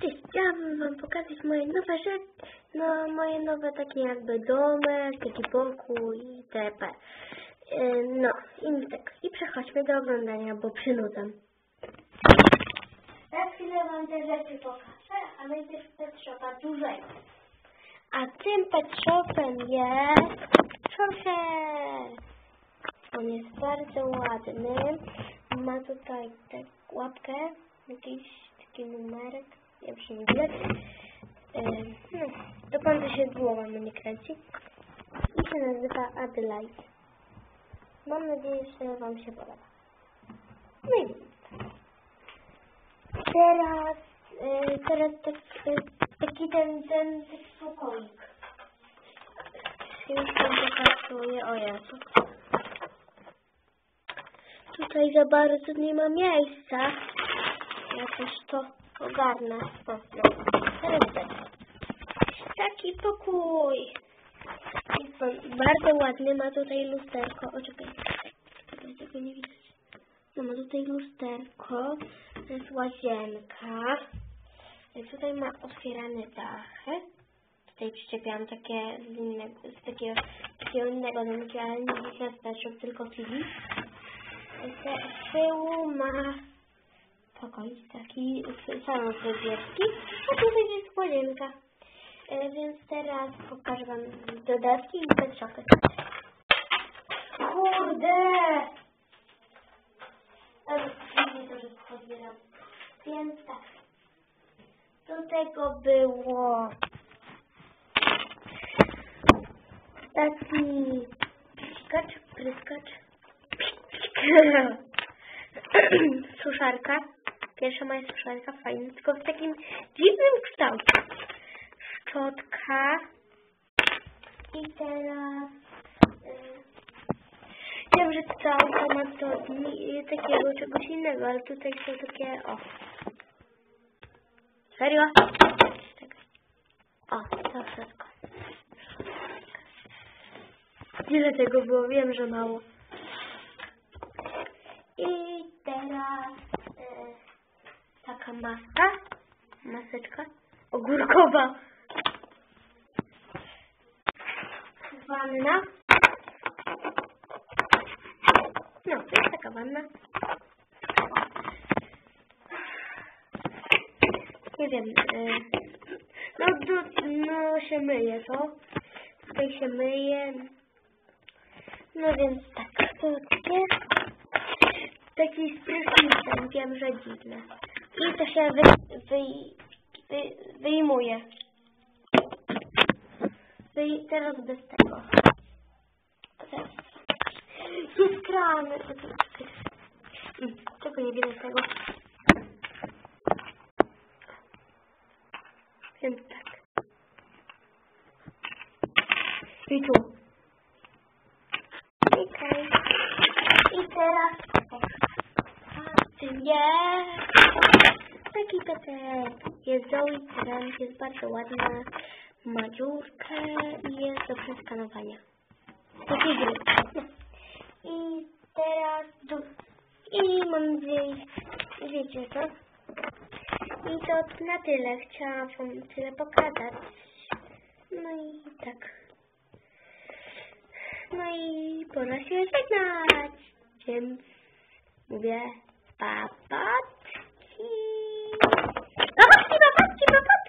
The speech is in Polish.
Cześć, chciałabym wam pokazać moje nowe rzeczy, no moje nowe takie jakby domek, taki pokój itp. Yy, No i tak, i przechodźmy do oglądania, bo przynudzam. Za chwilę wam te rzeczy pokażę, a najpierw pet shopa dużego. A tym pet shopem jest Chorche. On jest bardzo ładny. Ma tutaj tak łapkę, jakiś taki numerek, ja już nie widać. Yy, no, do końca się głowa mnie kręci. I się nazywa Adelaide. Mam nadzieję, że Wam się podoba. No i teraz, yy, teraz tak, yy, taki ten, ten pokoik. Już Wam pokazuję, o Jezu. Tutaj za bardzo nie ma miejsca. Jakoś to ogarnę. O, no. Teraz tak. Taki pokój. Bardzo ładny, ma tutaj lusterko. O, czekaj. Tego nie widać. No, ma tutaj lusterko. To jest łazienka. I Tutaj ma otwierany dach. Tutaj przyczepiłam takie z, innego, z takiego, takiego innego domku, ale nie na tylko TV. Z tyłu ma pokój taki salon fryzjerski, a tutaj jest łazienka. E, Więc teraz pokażę Wam dodatki i pet shopy. Kurde! Nie to, że pozbieram. Więc tak. Do tego było taki psikacz, pryskacz, suszarka. Pierwsza moja suszarka, fajna, tylko w takim dziwnym kształcie. Szczotka. I teraz... y, Wiem, że to automat to nie, takiego czegoś innego, ale tutaj są takie... O. Serio? O, to wszystko. Ile tego było? Wiem, że mało. I teraz taka maska, maseczka ogórkowa, wanna. No, jest taka wanna. Nie wiem, e, no, do, no się myje to. Tutaj się myje. No więc tak, to jest taki z prysznicem, wiem, że dziwne. I to się wy, wy, wy, wyjmuje. Wy, teraz bez tego. Teraz. Jest kran. Mm, Czego nie widać tego? Więc tak. I tu. Okej. I teraz tak. A ty jest. Taki petek. Jest Zoe Trent, jest bardzo ładna. Ma dziurkę i jest do przeskanowania. Takie gry. I teraz du- i mam nadzieję, wiecie co? I to na tyle. Chciałam wam tyle pokazać. No i tak. No i pora się żegnać. Więc mówię pa, pa, ババッチババッチババッ